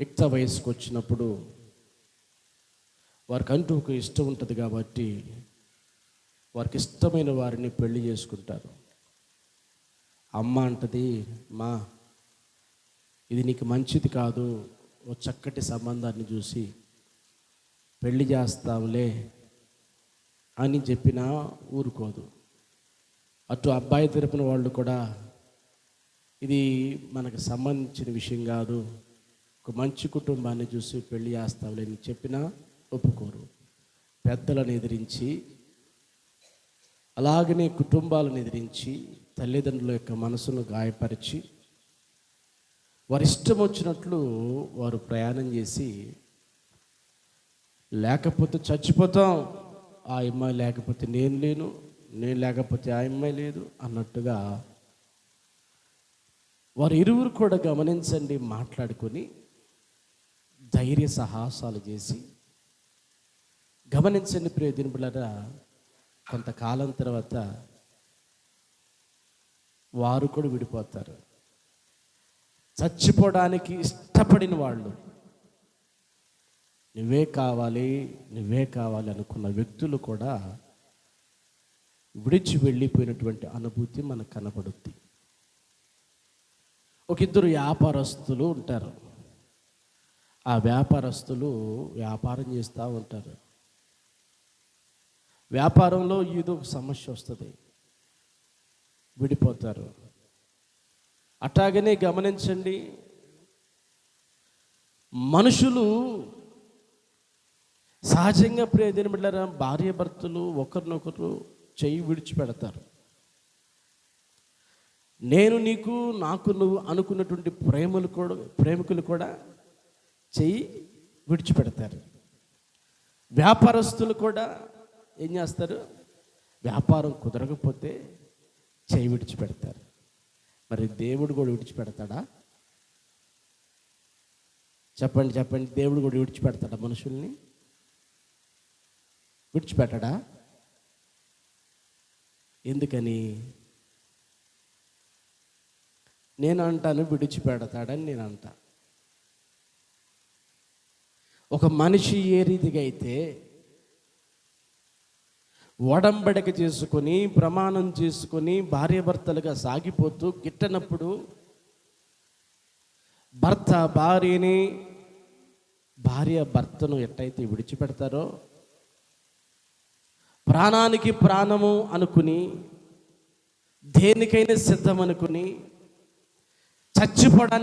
యుక్త వయసుకు వచ్చినప్పుడు వారికంటూ ఒక ఇష్టం ఉంటుంది కాబట్టి వారికి ఇష్టమైన వారిని పెళ్ళి చేసుకుంటారు. అమ్మ అంటది మా ఇది నీకు మంచిది కాదు ఓ చక్కటి సంబంధాన్ని చూసి పెళ్ళి చేస్తాంలే అని చెప్పినా ఊరుకోదు. అటు అబ్బాయి తరపున వాళ్ళు కూడా ఇది మనకు సంబంధించిన విషయం కాదు ఒక మంచి కుటుంబాన్ని చూసి పెళ్ళి చేస్తావులేని అని చెప్పినా ఒప్పుకోరు. పెద్దలను ఎదిరించి అలాగనే కుటుంబాలను ఎదిరించి తల్లిదండ్రుల యొక్క మనసును గాయపరిచి వారి ఇష్టం వచ్చినట్లు వారు ప్రయాణం చేసి లేకపోతే చచ్చిపోతాం ఆ అమ్మాయి లేకపోతే నేను లేను నేను లేకపోతే ఆ అమ్మాయి లేదు అన్నట్టుగా వారు ఇరువురు కూడా గమనించండి మాట్లాడుకొని ధైర్య సాహసాలు చేసి గమనించండి ప్రియ కొంతకాలం తర్వాత వారు కూడా విడిపోతారు. చచ్చిపోవడానికి ఇష్టపడిన వాళ్ళు నువ్వే కావాలి నువ్వే కావాలి అనుకున్న వ్యక్తులు కూడా విడిచి వెళ్ళిపోయినటువంటి అనుభూతి మనకు కనబడుద్ది. ఒక ఇద్దరు వ్యాపారస్తులు ఉంటారు. ఆ వ్యాపారస్తులు వ్యాపారం చేస్తూ ఉంటారు. వ్యాపారంలో ఏదో ఒక సమస్య వస్తుంది. విడిపోతారు. అట్లాగనే గమనించండి మనుషులు సహజంగా ప్రియదిన బిడ్డరా భార్య భర్తలు ఒకరినొకరు చెయ్యి విడిచిపెడతారు. నేను నీకు నాకు నువ్వు అనుకున్నటువంటి ప్రేమలు కూడా ప్రేమికులు కూడా చెయ్యి విడిచిపెడతారు. వ్యాపారస్తులు కూడా ఏం చేస్తారు? వ్యాపారం కుదరకపోతే చేయి విడిచిపెడతారు. మరి దేవుడు కూడా విడిచిపెడతాడా? చెప్పండి చెప్పండి. దేవుడు కూడా విడిచిపెడతాడా మనుషుల్ని? విడిచిపెట్టడా? ఎందుకని? నేను అంటాను విడిచిపెడతాడని నేను అంటా. ఒక మనిషి ఏ రీతిగా అయితే ఒడంబడిక చేసుకొని ప్రమాణం చేసుకొని భార్యాభర్తలుగా సాగిపోతూ గిట్టనప్పుడు భర్త భార్యని భార్య భర్తను ఎట్టయితే విడిచిపెడతారో ప్రాణానికి ప్రాణము అనుకుని దేనికైనా సిద్ధం అనుకుని చచ్చిపోవడానికి